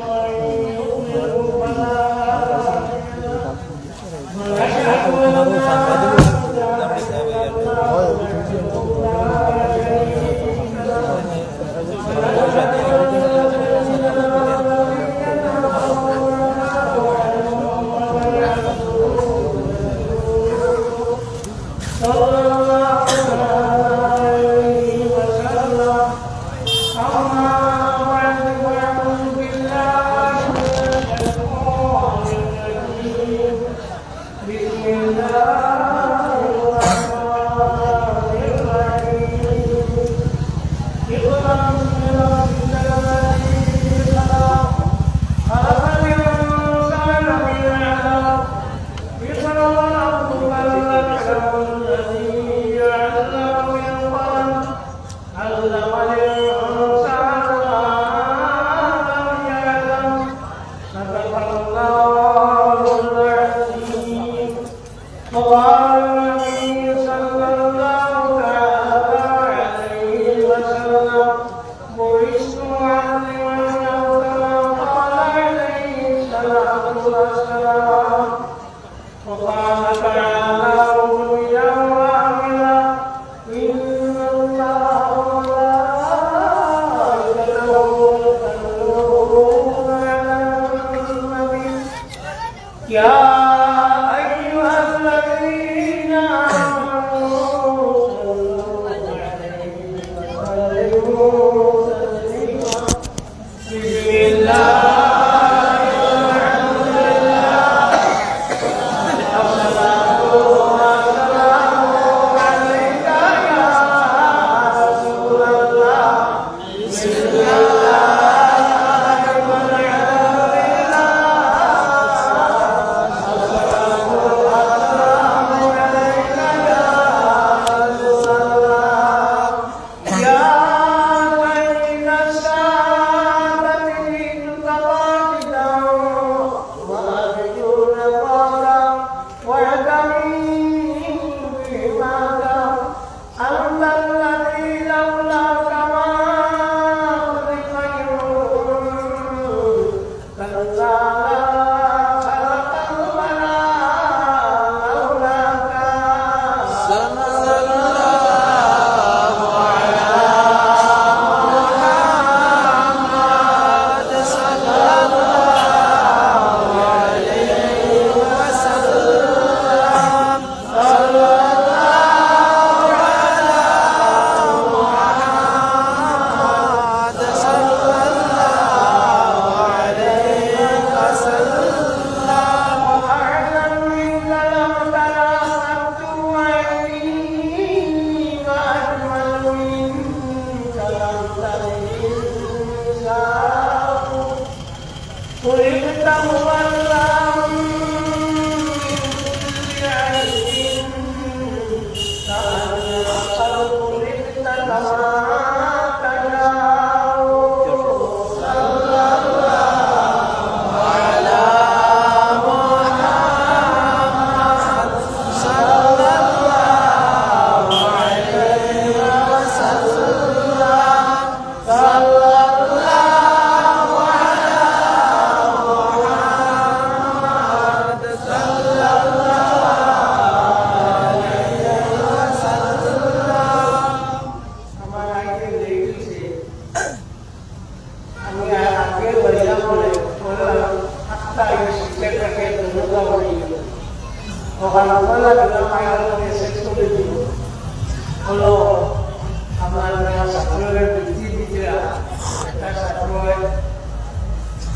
Lord.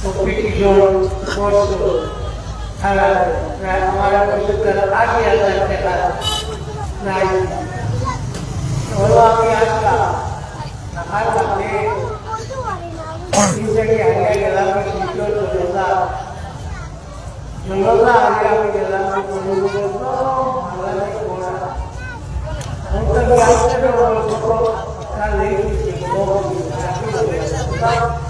প্রত্যেকটি জন course খেলা প্রায় আমার বছর তারা আগে হাজার টাকা প্রায় হলো আমি আসলাম আর বাকি তিন জায়গায় আগে গেলাম শিখলো জনতা জনতা আগে আমি গেলাম আমার দেশ আমরা মধ্যে দিচ্ছে তারা পয়সা আমিও তারা সুতরাং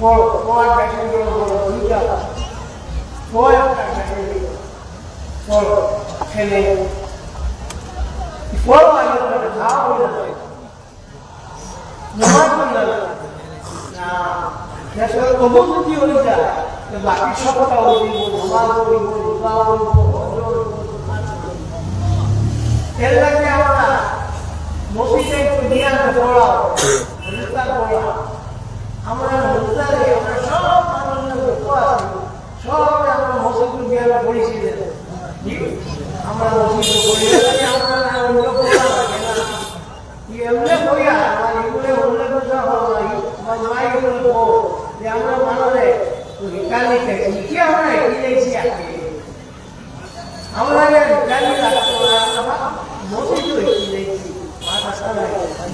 বাকি আমি আয়াত করেছি আপনারা গেছে আল্লাহ নবীর উপরে মোটর করে আয়াত করেছি ঠিক না বড় বড় দেখেন বড় দুইটা বড় একটা দেখেন বড় ছেলে বড় আগে খাওয়া যায় নামাজ পড়লে না দেশের কবুল যদি যায় তো বাকি সবটা যাব নামাজ পড়ব দোয়া করব এর লাগে আমরা মসজিদে নিয়ে আনতে পড়াও পড়া আমরা রুস্তারে আমরা সব মানুষের আমরা মসজিদ দিয়ে পড়েছি আমরা মসজিদ পড়ি, আমরা অন্য হবে আমার মাইগুলো বল যে আমরা মানুষে গালি খাইছি কি আমরা গালি লাগতো আমরা মসজিদ এগিয়েছি মাথা সারা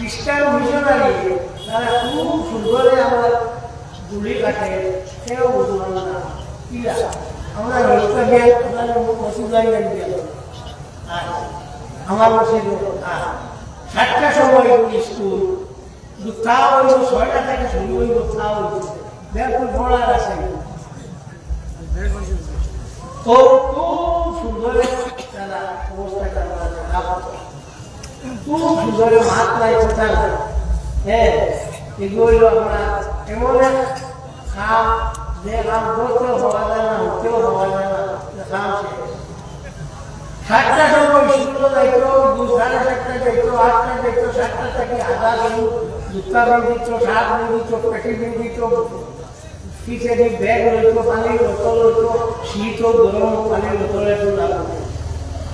খ্রিস্টান মিশনারি, তারা খুব সুন্দরে আমরা গুলি কাটে, সেও বুঝলাম না। কিরা আমরা রোজটা গিয়ে আপনার মসজিদ লাইন দিয়ে আমার আর সাতটার সময় স্কুল। কিন্তু তাও হইল, ছয়টা থেকে শুরু হইল তাও হইছে দেখুন পড়ার আছে। তো খুব সুন্দর তারা অবস্থাটা খুব মাত নাই কোথায় হ্যাঁ এগুলো হইল আমরা এমন এক খাম যে খাম করতেও হওয়া যায় না, উঠতেও হওয়া যায় না খাম সাতটা সময় স্কুলে যাইতো দু সাড়ে চারটা যাইতো আটটা যাইতো সাতটা থেকে আধা দিন জুতা বেল দিত শাক বেল দিত পেটি বেল দিত পিছের ব্যাগ রইতো পানির বোতল রইতো শীত গরম, পানির বোতল একটু লাগতো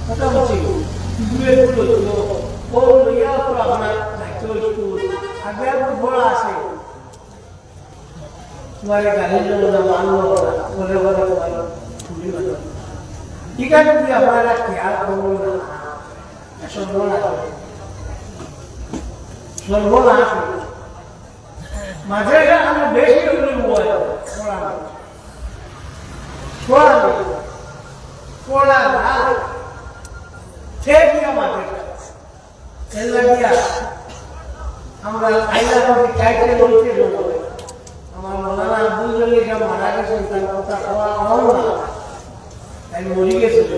মোটামুটি দূরে দূরে হইতো ও লইয়া আপনার যাইতো স্কুল আগে একটু বড় আছে তোমার গাড়ির জন্য মানলো বলে বলে তোমার ঠিক না। সর্বনাশ মাঝে বেশি এর আমরা আইলা বলতে আমার মারা গেছেন, তার তাই মরি গেছিল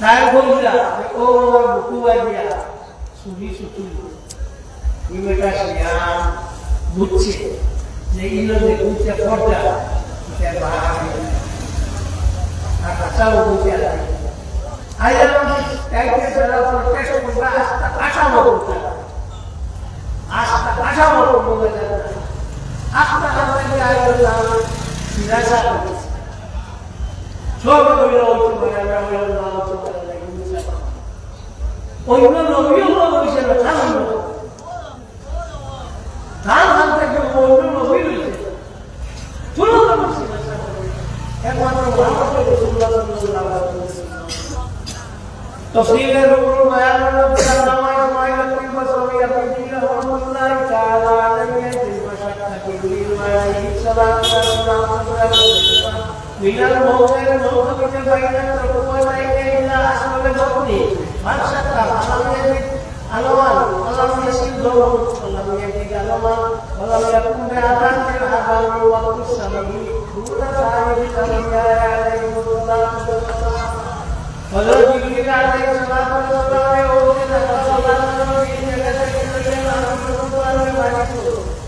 তাই বলছিলা ও আমার বুকু বাজিয়া সুবি সুতু এই বেটা বুঝছে যে ইলো যে বুঝছে পর্দা আর কাঁচাও বুঝছে আছে আই অন্য নবীও হয়েছে না ধান ধান ধান থেকে অন্য নবী হয়েছে তুলো তো করছে একমাত্র মোহাম্মদ রাসূলুল্লাহ সাল্লাল্লাহু আলাইহি ওয়াসাল্লাম তফসিলের উপর বয়ান করতে নামাজ মাইলাত বসরিয়া দিন রহমাতুল্লাহ তাআলা আলাইহি ওয়াসাল্লাম কিবরিল ওয়া মিলাল ভোগের ভোগকে বাইরে প্রকোয় বাইরে ইলা আসলে ভোগনি মানসাতা আলামে আলামান আলামে সিল ভোগ আলামে কি আলামান আলামে কুমে আদান কে আদান ওয়া কুসামি দুরা সাহেব কালিয়া আলাইহি সালাম হযরত জিকির আলাইহি সালাম আলাইহি ওয়া সাল্লাল্লাহু আলাইহি ওয়া সাল্লাম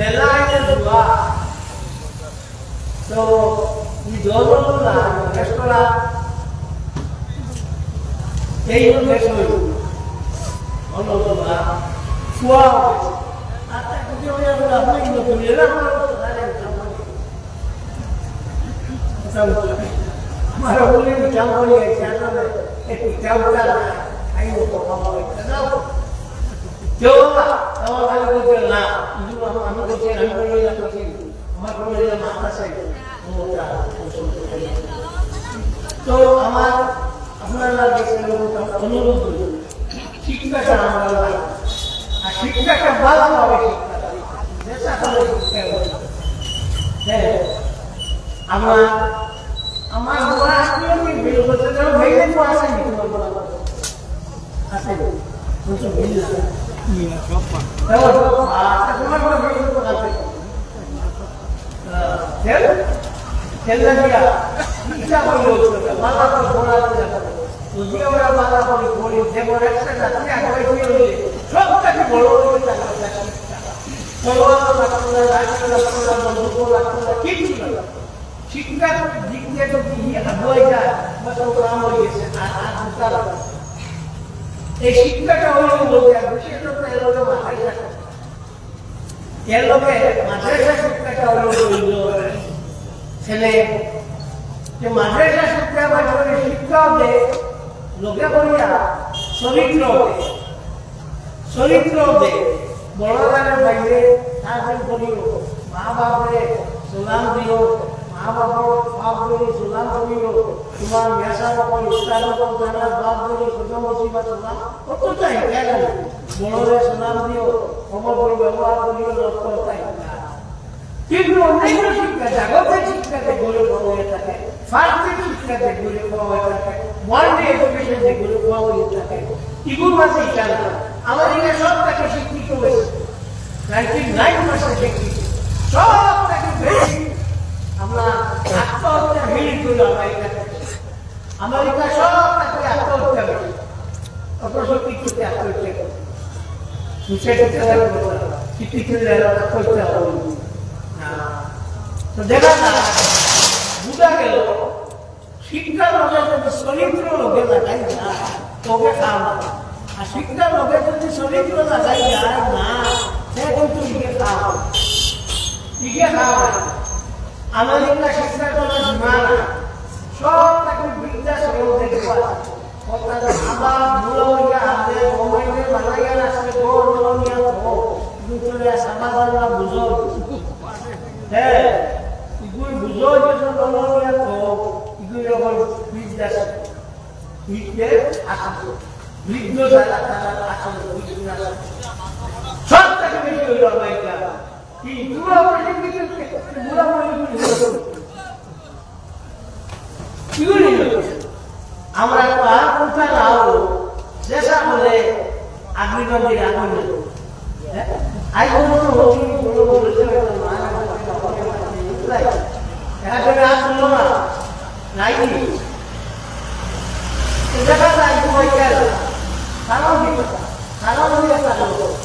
lagi Oslo, bagaimana dulu, bagaimana kekuatan, bagaimana kita waktu dua kali kita mengumpulkan mereka dulu lagi nanti ada yang salah untuk bulan boleh berjalan di sana itu protes oleh apa ayah nanti kita bosnya berjalan baik dulu orang yang kami saya beri awal itu awal awal ini kita tahu Melayan dua So, ಈ ಗೌರವನ ಎಷ್ಟರ ಏನು ಬೇಕು ಅನ್ನೋದನ್ನ ಸ್ವ મારા બોલીને ક્યાં બોલીએ ક્યાં એ ક્યાં બોલા આઈ તો ખબર Coba kalau kalian betul kecil, anu kecil yang আমার কলেজের মাথা সাইড তো আমার আপনারা আমরা আর শিক্ষাটা ভালো হবে আমার আমার গোড়া আসলে বিল করতে তো আসেনি তোমার গোড়া আসে বুঝছ বিল না তোমার গোড়া ভেঙে তো আসে খেল খেললে দিয়া ইচ্ছা করলে মাথা করে ঘোরা যদি আমরা মাথা করে ঘুরি যেমন একটা যাত্রী আগে হয়ে সব কাছে বড় বড় শিক্ষার দিক দিয়ে যদি আগুয়ে যায় গেছে আর আর এই শিক্ষাটা হইল বলতে সেটা তো এর লোকে মাদ্রাসা হলো মাদ্রাসা শিক্ষা বা শিক্ষা হবে, লোকে বলিয়া চরিত্র হবে। চরিত্র হবে। বড়দানের বাইরে তারপরে করিও মা বাপরে সালাম দিও বাবার বাপ ধরে সালাম করিও মেসা চাই কেন সালাম দিও সমগ্র ব্যবহার করিও নষ্ট হয়ে থাকে ফার্সিক শিক্ষাতে গড়ে হয়ে থাকে ওয়ার্ল্ড এডুকেশনে গড়ে হয়ে থাকে এগুলো মাঝে খেয়াল আমাদের সব তাকে শিক্ষিত হয়েছে নাইনটি সব তাকে আমরা আত্মহত্যা ভিড় করি। আমেরিকা আমেরিকা সব তাকে আত্মহত্যা করে অথচ কিছুতে আত্মহত্যা করে তো দেখা যায়, বুঝা গেল শিক্ষার লগে যদি চরিত্র যায় তবে খাওয়া আর শিক্ষার লগে যদি চরিত্র লাগাই যায়, না, সে কিন্তু ইকে খাওয়া। ইকে খাওয়া। সীমানা সব তাকে বিদ্যা সরল দেখতে অর্থাৎ আবার মূলবইয়া হাতে মোবাইলে বানাইয়া আসছে গোর নিয়া তো দুটোরে সামাদানা বুঝো। হ্যাঁ ইগুই বিদ্য দ্বারা তারা আসলে তাকে বেশি হইল আমরা পাহাড় কোথা লাও যেসা বলে আগ্নিগন্ধি আগুন বলেছে দেখা যায় কারণ কারণ হয়ে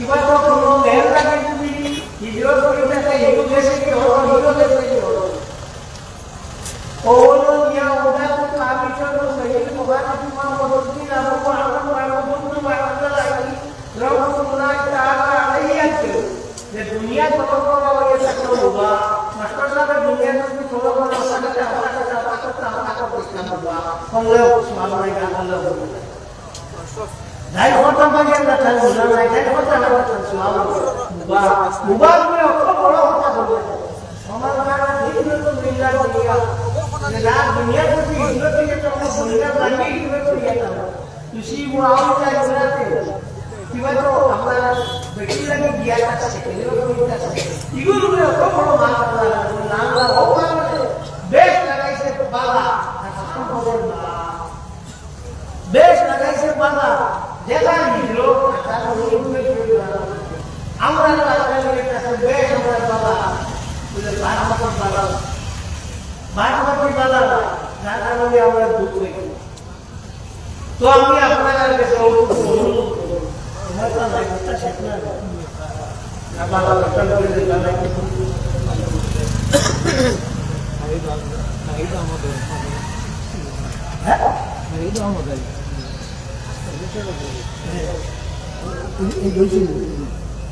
ಇವಾಗ ಒಂದು ಎಲ್ಲ ಬಿಟ್ಬಿಟ್ಟು ಇದ್ರೋದ್ರಿಂದ ಯಾವ ದೇಶಕ್ಕೆ ಹೋಗೋ ಇರೋ ದೇಶಕ್ಕೆ ಹೋಗೋ ಹೋಗೋದು ಯಾವುದಾದ್ರೂ ಕಾಪಿಕೊಂಡು ಸೈಡ್ ಮುಗಾರತಿ ಮಾಡ್ಬೋದು ನಾವು ಮಾಡೋದು ಮಾಡೋದು ಮುಂದೆ ಮಾಡೋದಾಗಿ ದ್ರವ ಸುಂದರ ಆಗ ಅಡಗಿ ಆಗ್ತೇವೆ ದುನಿಯಾ ತಗೊಂಡವರಿಗೆ ತಗೊಳ್ಳುವ ಮಕ್ಕಳಾದ ದುನಿಯಾ ತಗೊಂಡು ತಗೊಂಡು ತಗೊಂಡು ತಗೊಂಡು ತಗೊಂಡು ತಗೊಂಡು selalu mubah, mubah punya kota kalau kota bulan. Sama dengan hidup itu dunia dunia, dan dunia itu hidup itu cuma dunia lagi hidup আমরা আমরা দুঃখ তো আমি আপনার কাছে অনুরোধ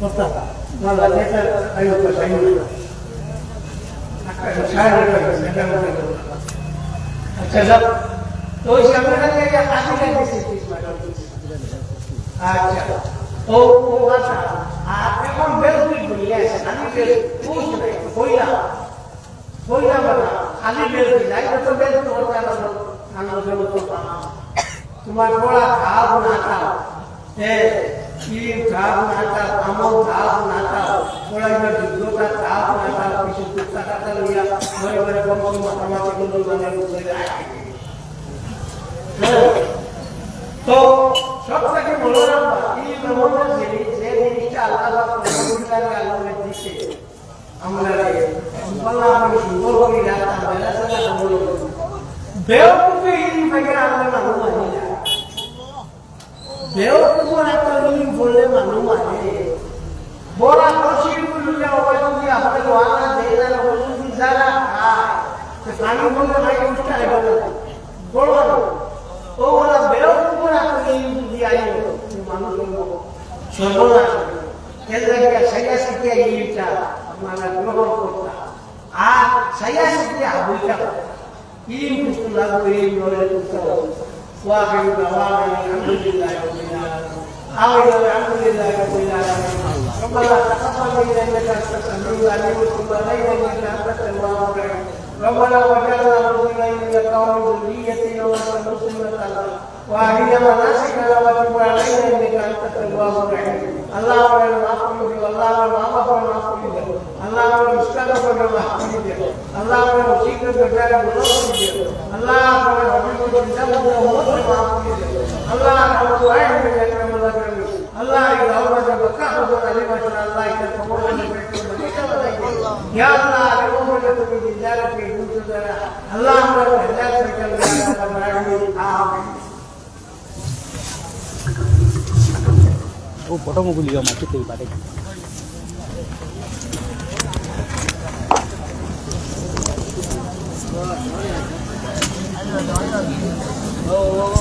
তোমার না দিলাম হ্যাঁ এই বলছিল কথা না এটা আইও তো সাইন আচ্ছা স্যার তো ওই সামনে থেকে আসি গেছে আচ্ছা। ও ও আচ্ছা। আর এখন বেলকুল ভুলিয়ে আছে আমি বেল পুষ নাই হইলা হইলা বাবা খালি দিলাই তো বেল তো না আমরা তো তোমার খাও। না এ কি খাও না খাও আমল খাও না খাও বড়া এবার দুধটা না খাও কিছু দুধটা লইয়া ঘরে ঘরে বংশ, মাতামাতি গুলো মানে তো সব থেকে বলো রাখবা এই ব্রহ্মটা যে যে জিনিসটা আল্লাহ আল্লাহ দিচ্ছে আমরা বলা আমি মূল্যে মানুহ আহে বৰ আকৰ্ষিত মূল্যে অৱশ্যে আহে লোৱা দেৰা বস্তু বিচাৰা মানুহ মূল্য নাই উঠা আহিব বৰ ওরা বেরোর উপর আপনি দিয়ে আইন মানুষ সর্বনাশ কেন্দ্রকে সাইয়া সাথে এইটা, আপনারা গ্রহণ করতাম আর آمنا والحمد لله اللهم العالمين ربنا تقبل منا انك انت السميع العليم وتب علينا انك انت التواب الرحيم اللهم وجعلنا رضينا انك قوم ذريتنا وسلم اللهم وأهل مناسكنا وتب علينا انك انت التواب الرحيم اللهم نعفوك اللهم نعفو نعفوك اللهم نستغفرك ونعفوك اللهم نشكرك بجلال منصبك اللهم نعبدك بجلال ومصر معفوك اللهم نعبدك ಓ ಫೋಟೋ ಮುಗಿಲಿಗ ಮತ್ತೆ ತೆಗಿ ಬಾಟೆ ಓ ಓ ಓ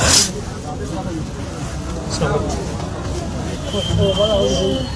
我我我我我我